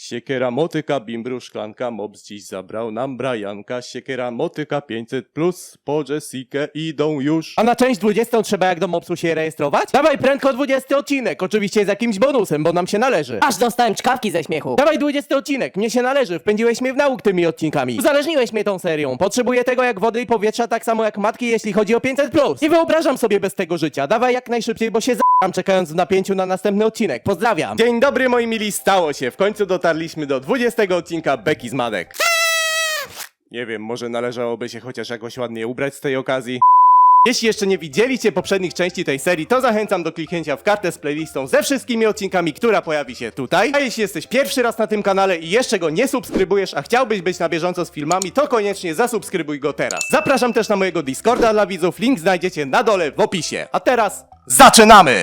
Siekiera, motyka, bimbru, szklanka, mops dziś zabrał nam Brianka. Siekiera, motyka, 500 plus, po Jessikę idą już. A na część 20 trzeba jak do mopsu się rejestrować? Dawaj prędko 20 odcinek, oczywiście z jakimś bonusem, bo nam się należy. Aż dostałem czkawki ze śmiechu. Dawaj 20 odcinek, mnie się należy, wpędziłeś mnie w nauk tymi odcinkami. Uzależniłeś mnie tą serią, potrzebuję tego jak wody i powietrza, tak samo jak matki, jeśli chodzi o 500+. Plus. Nie wyobrażam sobie bez tego życia, dawaj jak najszybciej, bo się z***am czekając w napięciu na następny odcinek. Pozdrawiam. Dzień dobry moi mili, stało się. W końcu dotarliśmy do 20 odcinka Beki z Madek. Nie wiem, może należałoby się chociaż jakoś ładnie ubrać z tej okazji. Jeśli jeszcze nie widzieliście poprzednich części tej serii, to zachęcam do kliknięcia w kartę z playlistą ze wszystkimi odcinkami, która pojawi się tutaj. A jeśli jesteś pierwszy raz na tym kanale i jeszcze go nie subskrybujesz, a chciałbyś być na bieżąco z filmami, to koniecznie zasubskrybuj go teraz. Zapraszam też na mojego Discorda dla widzów, link znajdziecie na dole w opisie. A teraz zaczynamy!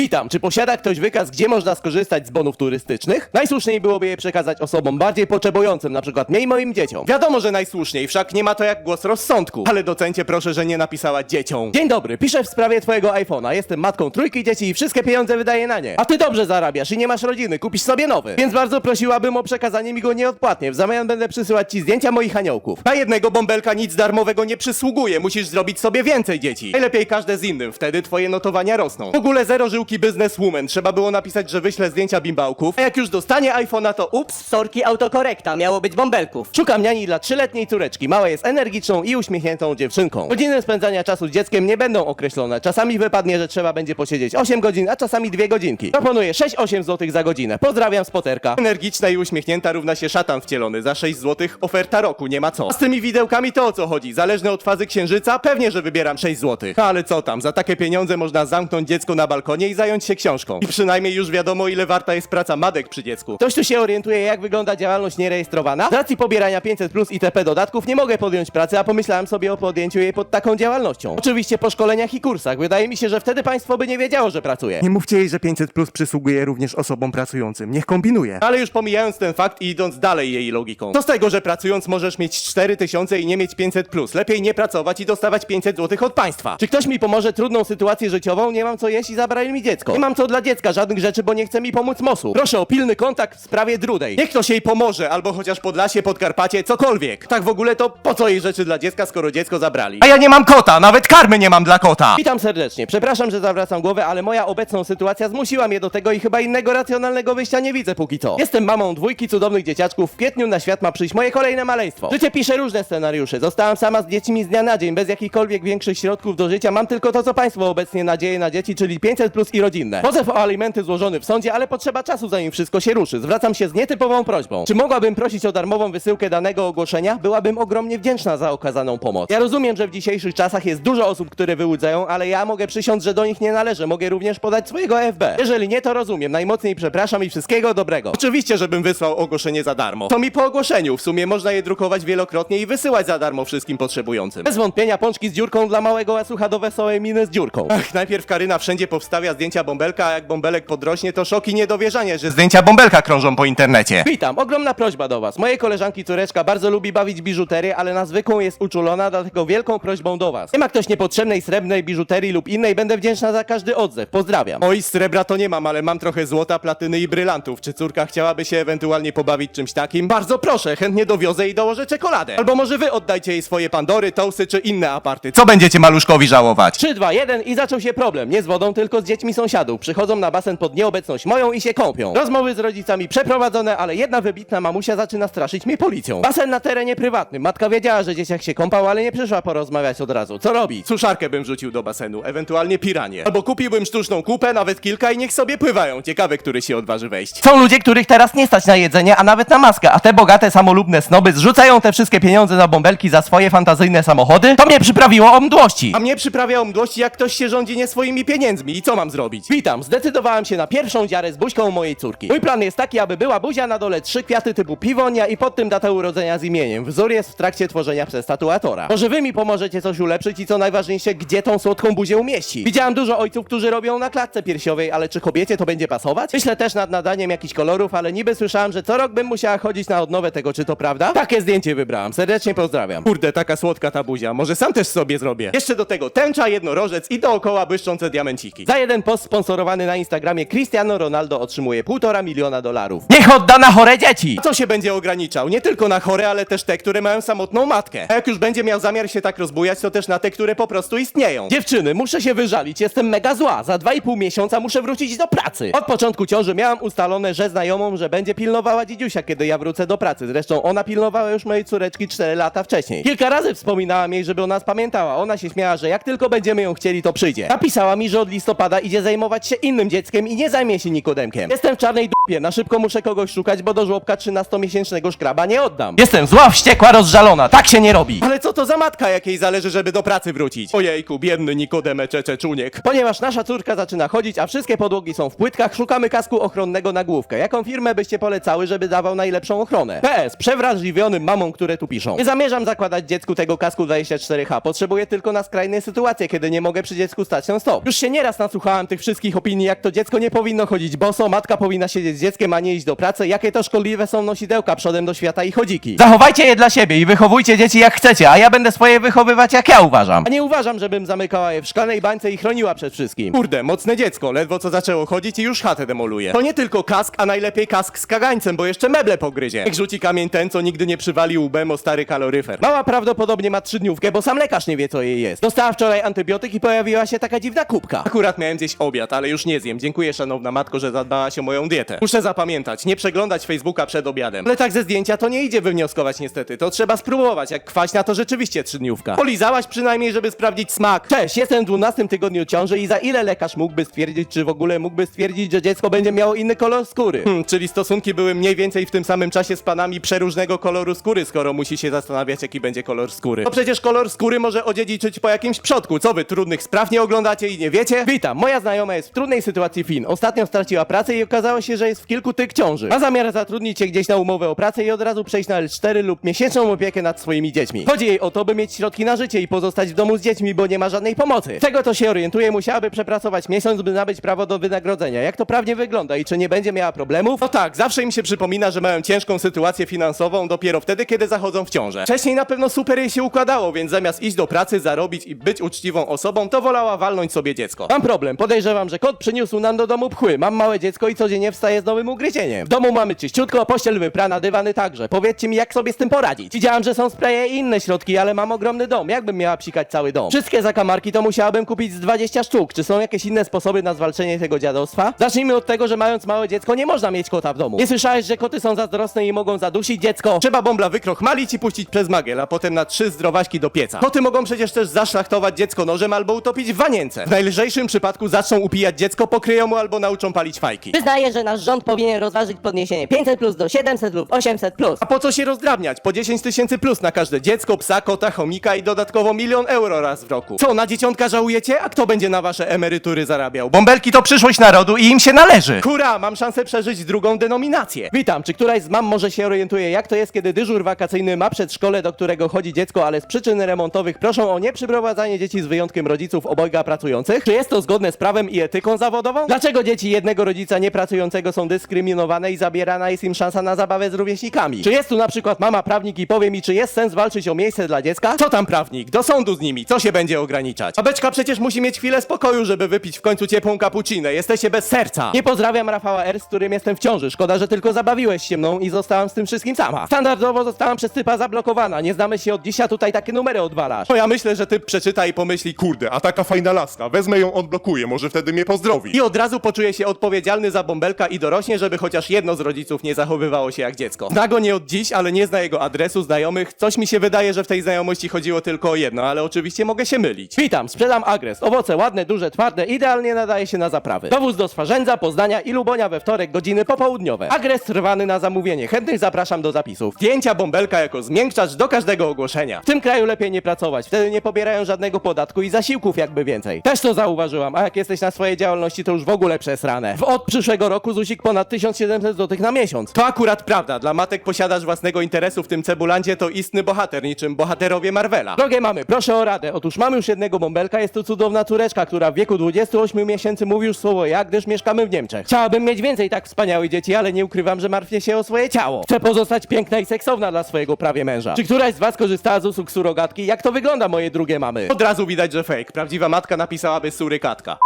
Witam, czy posiada ktoś wykaz, gdzie można skorzystać z bonów turystycznych? Najsłuszniej byłoby je przekazać osobom bardziej potrzebującym, na przykład mnie i moim dzieciom. Wiadomo, że najsłuszniej, wszak nie ma to jak głos rozsądku. Ale docencie proszę, że nie napisała dzieciom. Dzień dobry, piszę w sprawie twojego iPhone'a. Jestem matką trójki dzieci i wszystkie pieniądze wydaję na nie. A ty dobrze zarabiasz i nie masz rodziny, kupisz sobie nowy. Więc bardzo prosiłabym o przekazanie mi go nieodpłatnie. W zamian będę przysyłać ci zdjęcia moich aniołków. Na jednego bąbelka nic darmowego nie przysługuje, musisz zrobić sobie więcej dzieci. Najlepiej każde z innym, wtedy twoje notowania rosną. W ogóle zero żyłki bizneswoman, trzeba było napisać, że wyślę zdjęcia bimbałków, a jak już dostanie iPhone'a to ups, Sorki autokorekta, miało być bąbelków. Szukam niani dla trzyletniej córeczki. Mała jest energiczną i uśmiechniętą dziewczynką. Godziny spędzania czasu z dzieckiem nie będą określone. Czasami wypadnie, że trzeba będzie posiedzieć 8 godzin, a czasami 2 godzinki. Proponuję 6-8 zł za godzinę. Pozdrawiam z Poterka. energiczna i uśmiechnięta równa się szatan wcielony, za 6 zł oferta roku, nie ma co. A z tymi widełkami to o co chodzi? Zależne od fazy księżyca? Pewnie, że wybieram 6 zł. No ale co tam, za takie pieniądze można zamknąć dziecko na balkonie i zająć się książką. I przynajmniej już wiadomo ile warta jest praca madek przy dziecku. Ktoś tu się orientuje, jak wygląda działalność nierejestrowana? Z racji pobierania 500 plus itp. dodatków nie mogę podjąć pracy, a pomyślałem sobie o podjęciu jej pod taką działalnością. Oczywiście po szkoleniach i kursach. Wydaje mi się, że wtedy państwo by nie wiedziało, że pracuję. Nie mówcie jej, że 500 plus przysługuje również osobom pracującym. Niech kombinuje. Ale już pomijając ten fakt i idąc dalej jej logiką. Co z tego, że pracując możesz mieć 4000 i nie mieć 500 plus? Lepiej nie pracować i dostawać 500 zł od państwa. Czy ktoś mi pomoże trudną sytuację życiową? Nie mam co jeść i zabrali mi dziecko. Nie mam co dla dziecka, żadnych rzeczy, bo nie chce mi pomóc mosu. Proszę o pilny kontakt w sprawie Drudej. Niech ktoś jej pomoże, albo chociaż Podlasie, Podkarpacie, cokolwiek. Tak w ogóle to po co jej rzeczy dla dziecka, skoro dziecko zabrali? A ja nie mam kota, nawet karmy nie mam dla kota! Witam serdecznie. Przepraszam, że zawracam głowę, ale moja obecną sytuacja zmusiła mnie do tego i chyba innego racjonalnego wyjścia nie widzę póki co. Jestem mamą dwójki cudownych dzieciaczków. W kwietniu na świat ma przyjść moje kolejne maleństwo. Życie pisze różne scenariusze. Zostałam sama z dziećmi z dnia na dzień, bez jakichkolwiek większych środków do życia. Mam tylko to, co państwo obecnie nadzieje na dzieci, czyli 500 plus i rodzinne. Pozew o alimenty złożony w sądzie, ale potrzeba czasu, zanim wszystko się ruszy. Zwracam się z nietypową prośbą. Czy mogłabym prosić o darmową wysyłkę danego ogłoszenia? Byłabym ogromnie wdzięczna za okazaną pomoc. Ja rozumiem, że w dzisiejszych czasach jest dużo osób, które wyłudzają, ale ja mogę przysiąc, że do nich nie należę. Mogę również podać swojego FB. Jeżeli nie, to rozumiem. Najmocniej przepraszam i wszystkiego dobrego. Oczywiście, żebym wysłał ogłoszenie za darmo. To mi po ogłoszeniu. W sumie można je drukować wielokrotnie i wysyłać za darmo wszystkim potrzebującym. Bez wątpienia pączki z dziurką dla małego łasucha do wesołej miny z dziurką. Ach, najpierw Karyna wszędzie powstawia zdjęcia bąbelka, a jak bąbelek podrośnie, to szok i niedowierzanie, że zdjęcia bąbelka krążą po internecie. Witam, ogromna prośba do was. Mojej koleżanki córeczka bardzo lubi bawić biżuterię, ale na zwykłą jest uczulona, dlatego wielką prośbą do was. Nie ma ktoś niepotrzebnej srebrnej biżuterii lub innej, będę wdzięczna za każdy odzew. Pozdrawiam. Oj, srebra to nie mam, ale mam trochę złota, platyny i brylantów. Czy córka chciałaby się ewentualnie pobawić czymś takim? Bardzo proszę, chętnie dowiozę i dołożę czekoladę. Albo może wy oddajcie jej swoje pandory, toasty czy inne aparty. Co będziecie maluszkowi żałować? 3, 2, 1 i zaczął się problem. Nie z wodą, tylko z dziećmi sąsiadów. Przychodzą na basen pod nieobecność moją i się kąpią. Rozmowy z rodzicami przeprowadzone, ale jedna wybitna mamusia zaczyna straszyć mnie policją. Basen na terenie prywatnym. Matka wiedziała, że dzieciak się kąpał, ale nie przyszła porozmawiać od razu. Co robić? Suszarkę bym wrzucił do basenu, ewentualnie piranie. Albo kupiłbym sztuczną kupę, nawet kilka i niech sobie pływają. Ciekawe, który się odważy wejść. Są ludzie, których teraz nie stać na jedzenie, a nawet na maskę, a te bogate, samolubne snoby zrzucają te wszystkie pieniądze na bąbelki za swoje fantazyjne samochody? To mnie przyprawiło o mdłości. A mnie przyprawia o mdłości, jak ktoś się rządzi nie swoimi pieniędzmi. I co mam zrobić? Witam, zdecydowałem się na pierwszą dziarę z buźką mojej córki. Mój plan jest taki, aby była buzia, na dole trzy kwiaty typu piwonia i pod tym datę urodzenia z imieniem. Wzór jest w trakcie tworzenia przez tatuatora. Może wy mi pomożecie coś ulepszyć i co najważniejsze, gdzie tą słodką buzię umieści. Widziałem dużo ojców, którzy robią na klatce piersiowej, ale czy kobiecie to będzie pasować? Myślę też nad nadaniem jakichś kolorów, ale niby słyszałem, że co rok bym musiała chodzić na odnowę tego, czy to prawda? Takie zdjęcie wybrałam. Serdecznie pozdrawiam. Kurde, taka słodka ta buzia. Może sam też sobie zrobię. Jeszcze do tego tęcza, jednorożec i dookoła błyszczące diamenciki. Za jeden post sponsorowany na Instagramie Cristiano Ronaldo otrzymuje 1,5 miliona dolarów. Niech odda na chore dzieci! Co się będzie ograniczał? Nie tylko na chore, ale też te, które mają samotną matkę. A jak już będzie miał zamiar się tak rozbujać, to też na te, które po prostu istnieją. Dziewczyny, muszę się wyżalić, jestem mega zła. Za 2,5 miesiąca muszę wrócić do pracy. Od początku ciąży miałam ustalone, że znajomą, że będzie pilnowała dzidziusia, kiedy ja wrócę do pracy. Zresztą ona pilnowała już mojej córeczki 4 lata wcześniej. Kilka razy wspominałam jej, żeby o nas pamiętała. Ona się śmiała, że jak tylko będziemy ją chcieli, to przyjdzie. Napisała mi, że od listopada idzie zajmować się innym dzieckiem i nie zajmie się Nikodemkiem. Jestem w czarnej dupie, na szybko muszę kogoś szukać, bo do żłobka 13-miesięcznego szkraba nie oddam. Jestem zła, wściekła, rozżalona. Tak się nie robi. Ale co to za matka, jakiej zależy, żeby do pracy wrócić? Ojejku, biedny Nikodeme Czeczeczuniek. Ponieważ nasza córka zaczyna chodzić, a wszystkie podłogi są w płytkach, szukamy kasku ochronnego na główkę. Jaką firmę byście polecały, żeby dawał najlepszą ochronę? PS, przewrażliwionym mamom, które tu piszą. Nie zamierzam zakładać dziecku tego kasku 24H. Potrzebuję tylko na skrajne sytuacje, kiedy nie mogę przy dziecku stać na stop. Już się nieraz tych wszystkich opinii, jak to dziecko nie powinno chodzić boso, matka powinna siedzieć z dzieckiem, a nie iść do pracy, jakie to szkodliwe są nosidełka przodem do świata i chodziki. Zachowajcie je dla siebie i wychowujcie dzieci jak chcecie, a ja będę swoje wychowywać jak ja uważam. A nie uważam, żebym zamykała je w szklanej bańce i chroniła przed wszystkim. Kurde, mocne dziecko, ledwo co zaczęło chodzić i już chatę demoluje. To nie tylko kask, a najlepiej kask z kagańcem, bo jeszcze meble pogryzie. Jak rzuci kamień ten, co nigdy nie przywalił łbem o stary kaloryfer. Mała prawdopodobnie ma trzydniówkę, bo sam lekarz nie wie co jej jest. Dostała wczoraj antybiotyk i pojawiła się taka dziwna kubka. Akurat miałem gdzieś obiad, ale już nie zjem. Dziękuję szanowna matko, że zadbałaś o moją dietę. Muszę zapamiętać, nie przeglądać Facebooka przed obiadem. Ale tak ze zdjęcia to nie idzie wywnioskować niestety. To trzeba spróbować, jak kwaśna to rzeczywiście trzydniówka. Polizałaś przynajmniej, żeby sprawdzić smak. Cześć, jestem w 12 tygodniu ciąży i za ile lekarz mógłby stwierdzić, czy w ogóle mógłby stwierdzić, że dziecko będzie miało inny kolor skóry? Hmm, czyli stosunki były mniej więcej w tym samym czasie z panami przeróżnego koloru skóry, skoro musi się zastanawiać, jaki będzie kolor skóry. No przecież kolor skóry może odziedziczyć po jakimś przodku. Co wy, trudnych spraw nie oglądacie i nie wiecie? Witam, moja znajoma jest w trudnej sytuacji Fin. Ostatnio straciła pracę i okazało się, że jest w kilku tyk ciąży. Ma zamiar zatrudnić się gdzieś na umowę o pracę i od razu przejść na L4 lub miesięczną opiekę nad swoimi dziećmi. Chodzi jej o to, by mieć środki na życie i pozostać w domu z dziećmi, bo nie ma żadnej pomocy. Z Czego to się orientuje, musiałaby przepracować miesiąc, by nabyć prawo do wynagrodzenia. Jak to prawnie wygląda i czy nie będzie miała problemów? No tak, zawsze im się przypomina, że mają ciężką sytuację finansową dopiero wtedy, kiedy zachodzą w ciążę. Wcześniej na pewno super jej się układało, więc zamiast iść do pracy, zarobić i być uczciwą osobą, to wolała walnąć sobie dziecko. Mam problem. Podejrzewam, że kot przyniósł nam do domu pchły. Mam małe dziecko i codziennie wstaję z nowym ugryzieniem. W domu mamy czyściutko, pościel wyprana, dywany także. Powiedzcie mi, jak sobie z tym poradzić. Widziałam, że są spraye i inne środki, ale mam ogromny dom. Jakbym miała psikać cały dom? Wszystkie zakamarki to musiałabym kupić z 20 sztuk. Czy są jakieś inne sposoby na zwalczenie tego dziadostwa? Zacznijmy od tego, że mając małe dziecko nie można mieć kota w domu. Nie słyszałeś, że koty są zazdrosne i mogą zadusić dziecko? Trzeba bąbla wykrochmalić i puścić przez magiel, a potem na trzy zdrowaśki do pieca. Koty mogą przecież też zaszlachtować dziecko nożem albo utopić w wanience. W najlżejszym przypadku zaczną upijać dziecko, pokryją mu albo nauczą palić fajki. Przyznaję, że nasz rząd powinien rozważyć podniesienie 500 plus do 700 lub 800 plus. A po co się rozdrabniać? Po 10 tysięcy plus na każde dziecko, psa, kota, chomika i dodatkowo milion euro raz w roku. Co, na dzieciątka żałujecie? A kto będzie na wasze emerytury zarabiał? Bąbelki to przyszłość narodu i im się należy. Kura, mam szansę przeżyć drugą denominację. Witam, czy któraś z mam może się orientuje, jak to jest, kiedy dyżur wakacyjny ma przedszkole, do którego chodzi dziecko, ale z przyczyn remontowych proszą o nieprzyprowadzanie dzieci z wyjątkiem rodziców obojga pracujących? Czy jest to zgodne z prawem i etyką zawodową? Dlaczego dzieci jednego rodzica niepracującego są dyskryminowane i zabierana jest im szansa na zabawę z rówieśnikami? Czy jest tu na przykład mama prawnik i powie mi, czy jest sens walczyć o miejsce dla dziecka? Co tam prawnik? Do sądu z nimi, co się będzie ograniczać? A beczka przecież musi mieć chwilę spokoju, żeby wypić w końcu ciepłą kapucinę. Jesteście bez serca. Nie pozdrawiam Rafała R., z którym jestem w ciąży. Szkoda, że tylko zabawiłeś się mną i zostałam z tym wszystkim sama. Standardowo zostałam przez typa zablokowana. Nie znamy się od dziś, a tutaj takie numery odwalasz. No ja myślę, że ty przeczyta i pomyśli, kurde, A taka fajna laska, wezmę ją, odblokuję, może wtedy mnie pozdrowi. I od razu poczuje się odpowiedzialny za bąbelka i dorośnie, żeby chociaż jedno z rodziców nie zachowywało się jak dziecko. Zna go nie od dziś, ale nie zna jego adresu, znajomych. Coś mi się wydaje, że w tej znajomości chodziło tylko o jedno, ale oczywiście mogę się mylić. Witam, sprzedam agres. Owoce ładne, duże, twarde, idealnie nadaje się na zaprawy. Dowóz do Swarzędza, Poznania i Lubonia we wtorek, godziny popołudniowe. Agres rwany na zamówienie. Chętnych zapraszam do zapisów. Zdjęcia bąbelka jako zmiękczacz do każdego ogłoszenia. W tym kraju lepiej nie pracować, wtedy nie pobierają żadnego podatku i zasiłków jakby więcej. Też to zauważyłam, a jak jesteś na swojej działalności, to już w ogóle przesrane. W od przyszłego roku ZUSik ponad 1700 zł na miesiąc. To akurat prawda, dla matek posiadasz własnego interesu w tym cebulandzie to istny bohater, niczym bohaterowie Marvela. Drogie mamy, proszę o radę. Otóż mamy już jednego bąbelka, jest to cudowna córeczka, która w wieku 28 miesięcy mówi już słowo ja, gdyż mieszkamy w Niemczech. Chciałabym mieć więcej tak wspaniałych dzieci, ale nie ukrywam, że martwię się o swoje ciało. Chcę pozostać piękna i seksowna dla swojego prawie męża. Czy któraś z was korzystała z usług surogatki? Jak to wygląda, moje drugie mamy? Od razu widać, że fake. Prawdziwa matka napisałaby surykatka.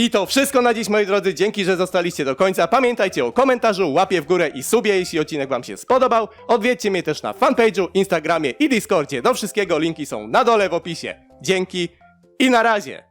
I to wszystko na dziś, moi drodzy. Dzięki, że zostaliście do końca. Pamiętajcie o komentarzu, łapie w górę i subie, jeśli odcinek wam się spodobał. Odwiedźcie mnie też na fanpage'u, Instagramie i Discordzie. Do wszystkiego linki są na dole w opisie. Dzięki i na razie.